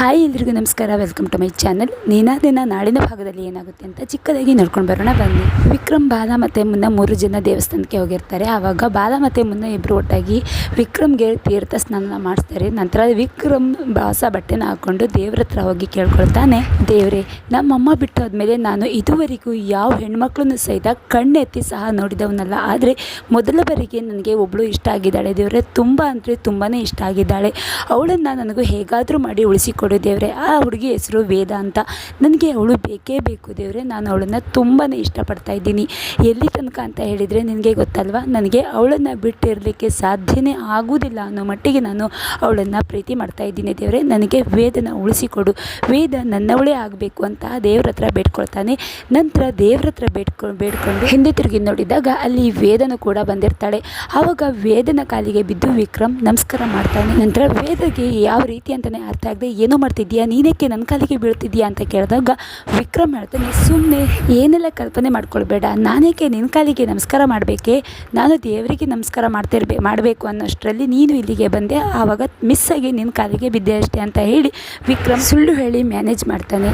Hi ಎಲ್ರಿಗೂ ನಮಸ್ಕಾರ. Welcome to my channel ನೀನಾದಿನ ನಾಡಿನ ಭಾಗದಲ್ಲಿ ಏನಾಗುತ್ತೆ ಅಂತ ಚಿಕ್ಕದಾಗಿ ನೋಡ್ಕೊಂಡು ಬರೋಣ. ಬನ್ನಿ. ವಿಕ್ರಮ್ ಬಾಲ ಮತ್ತು ಮುನ್ನ ಮೂರು ಜನ ದೇವಸ್ಥಾನಕ್ಕೆ ಹೋಗಿರ್ತಾರೆ. ಆವಾಗ ಬಾಲ ಮತ್ತು ಮುನ್ನ ಇಬ್ಬರು ಒಟ್ಟಾಗಿ ವಿಕ್ರಮ್ಗೆ ತೀರ್ಥ ಸ್ನಾನ ಮಾಡಿಸ್ತಾರೆ ನಂತರ ವಿಕ್ರಮ್ ಬಾಸ ಬಟ್ಟೆನ ಹಾಕ್ಕೊಂಡು ದೇವ್ರ ಹತ್ರ ಹೋಗಿ ಕೇಳ್ಕೊಳ್ತಾನೆ. ದೇವ್ರೆ ನಮ್ಮಮ್ಮ ಬಿಟ್ಟು ಹೋದ್ಮೇಲೆ ನಾನು ಇದುವರೆಗೂ ಯಾವ ಹೆಣ್ಮಕ್ಳನ್ನು ಸಹಿತ ಕಣ್ಣೆತ್ತಿ ಸಹ ನೋಡಿದವನಲ್ಲ. ಆದರೆ ಮೊದಲ ಬಾರಿಗೆ ನನಗೆ ಒಬ್ಬಳು ಇಷ್ಟ ಆಗಿದ್ದಾಳೆ. ದೇವರೇ, ತುಂಬ ಅಂದರೆ ತುಂಬಾ ಇಷ್ಟ ಆಗಿದ್ದಾಳೆ. ಅವಳನ್ನು ನನಗೂ ಹೇಗಾದರೂ ಮಾಡಿ ಉಳಿಸಿಕೊಡು. ದೇವ್ರೆ, ಆ ಹುಡುಗಿ ಹೆಸರು ವೇದ ಅಂತ. ನನಗೆ ಅವಳು ಬೇಕೇ ಬೇಕು ದೇವ್ರೆ, ನಾನು ಅವಳನ್ನು ತುಂಬಾ ಇಷ್ಟಪಡ್ತಾ ಇದ್ದೀನಿ. ಎಲ್ಲಿ ತನಕ ಅಂತ ಹೇಳಿದರೆ ನಿನಗೆ ಗೊತ್ತಲ್ವಾ? ನನಗೆ ಅವಳನ್ನು ಬಿಟ್ಟಿರಲಿಕ್ಕೆ ಸಾಧ್ಯನೇ ಆಗುವುದಿಲ್ಲ ಅನ್ನೋ ಮಟ್ಟಿಗೆ ನಾನು ಅವಳನ್ನು ಪ್ರೀತಿ ಮಾಡ್ತಾ ಇದ್ದೀನಿ ದೇವ್ರೆ. ನನಗೆ ವೇದನ ಉಳಿಸಿಕೊಡು. ವೇದ ನನ್ನವಳೇ ಆಗಬೇಕು ಅಂತ ದೇವ್ರ ಹತ್ರ ಬೇಡ್ಕೊಳ್ತಾನೆ. ನಂತರ ದೇವ್ರ ಹತ್ರ ಬೇಡ್ಕೊ, ಬೇಡ್ಕೊಂಡು ಹಿಂದೆ ತಿರುಗಿ ನೋಡಿದಾಗ ಅಲ್ಲಿ ವೇದನ ಕೂಡ ಬಂದಿರ್ತಾಳೆ. ಆವಾಗ ವೇದನ ಕಾಲಿಗೆ ಬಿದ್ದು ವಿಕ್ರಮ್ ನಮಸ್ಕಾರ ಮಾಡ್ತಾನೆ. ನಂತರ ವೇದಗೆ ಯಾವ ರೀತಿ ಅಂತಲೇ ಅರ್ಥ ಆಗದೆ ಏನೋ ಮಾಡ್ತಿದ್ಯಾ? ನೀನೇಕೆ ನನ್ನ ಕಾಲಿಗೆ ಬೀಳ್ತಿದ್ಯಾ ಅಂತ ಕೇಳಿದಾಗ, ವಿಕ್ರಮ್ ಹೇಳ್ತಾನೆ ಸುಮ್ಮನೆ ಏನೆಲ್ಲ ಕಲ್ಪನೆ ಮಾಡ್ಕೊಳ್ಬೇಡ. ನಾನೇಕೆ ನಿನ್ನ ಕಾಲಿಗೆ ನಮಸ್ಕಾರ ಮಾಡಬೇಕೆ? ನಾನು ದೇವರಿಗೆ ನಮಸ್ಕಾರ ಮಾಡ್ತಿರ್ಬೇ, ಮಾಡಬೇಕು ಅನ್ನೋಷ್ಟರಲ್ಲಿ ನೀನು ಇಲ್ಲಿಗೆ ಬಂದೆ. ಆವಾಗ ಮಿಸ್ ಆಗಿ ನಿನ್ನ ಕಾಲಿಗೆ ಬಿದ್ದೆ ಅಷ್ಟೇ ಅಂತ ಹೇಳಿ ವಿಕ್ರಮ್ ಸುಳ್ಳು ಹೇಳಿ ಮ್ಯಾನೇಜ್ ಮಾಡ್ತಾನೆ.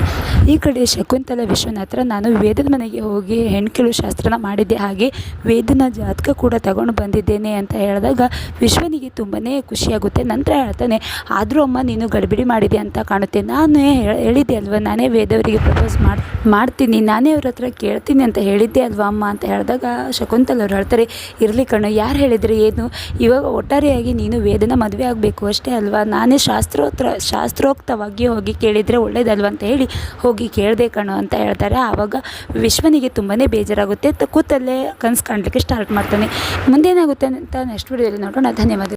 ಈ ಕಡೆ ಶಕುಂತಲ ವಿಶ್ವನಾಥರ ನಾನು ವೇದದ ಮನೆಗೆ ಹೋಗಿ ಹೆಣ್ಕಿಳು ಶಾಸ್ತ್ರನ ಮಾಡಿದ್ದೆ. ಹಾಗೆ ವೇದನ ಜಾತಕ ಕೂಡ ತಗೊಂಡು ಬಂದಿದ್ದೇನೆ ಅಂತ ಹೇಳಿದಾಗ ವಿಶ್ವನಿಗೆ ತುಂಬಾ ಖುಷಿಯಾಗುತ್ತೆ. ನಂತರ ಹೇಳ್ತಾನೆ, ಆದರೂ ಅಮ್ಮ ನೀನು ಗಡಿಬಿಡಿ ಮಾಡಿದೆ ಅಂತ ಕಾಣುತ್ತೆ. ನಾನು ಹೇಳ್- ಹೇಳಿದ್ದೆ ಅಲ್ವಾ, ನಾನೇ ವೇದವರಿಗೆ ಪ್ರಪೋಸ್ ಮಾಡಿ, ಮಾಡ್ತೀನಿ, ನಾನೇ ಅವ್ರ ಹತ್ರ ಕೇಳ್ತೀನಿ ಅಂತ ಹೇಳಿದ್ದೆ ಅಲ್ವಾ ಅಮ್ಮ ಅಂತ ಹೇಳಿದಾಗ ಶಕುಂತಲ್ ಅವ್ರು ಹೇಳ್ತಾರೆ, ಇರಲಿ ಕಣ್ಣು ಯಾರು ಹೇಳಿದರೆ ಏನು? ಇವಾಗ ಒಟ್ಟಾರೆಯಾಗಿ ನೀನು ವೇದನ ಮದುವೆ ಆಗಬೇಕು ಅಷ್ಟೇ ಅಲ್ವಾ? ನಾನೇ ಶಾಸ್ತ್ರೋತ್ರ, ಶಾಸ್ತ್ರೋಕ್ತವಾಗಿ ಹೋಗಿ ಕೇಳಿದರೆ ಒಳ್ಳೇದಲ್ವಾ ಅಂತ ಹೇಳಿ ಹೋಗಿ ಕೇಳಿದೆ ಕಣು ಅಂತ ಹೇಳ್ತಾರೆ. ಆವಾಗ ವಿಶ್ವನಿಗೆ ತುಂಬಾ ಬೇಜಾರಾಗುತ್ತೆ. ಕೂತಲ್ಲೇ ಕನಸು ಕಾಣಲಿಕ್ಕೆ ಸ್ಟಾರ್ಟ್ ಮಾಡ್ತಾನೆ. ಮುಂದೇನಾಗುತ್ತೆ ಅಂತ ನೆಕ್ಸ್ಟ್ ವಿಡಿಯೋದಲ್ಲಿ ನೋಡೋಣ ಧನ್ಯವಾದ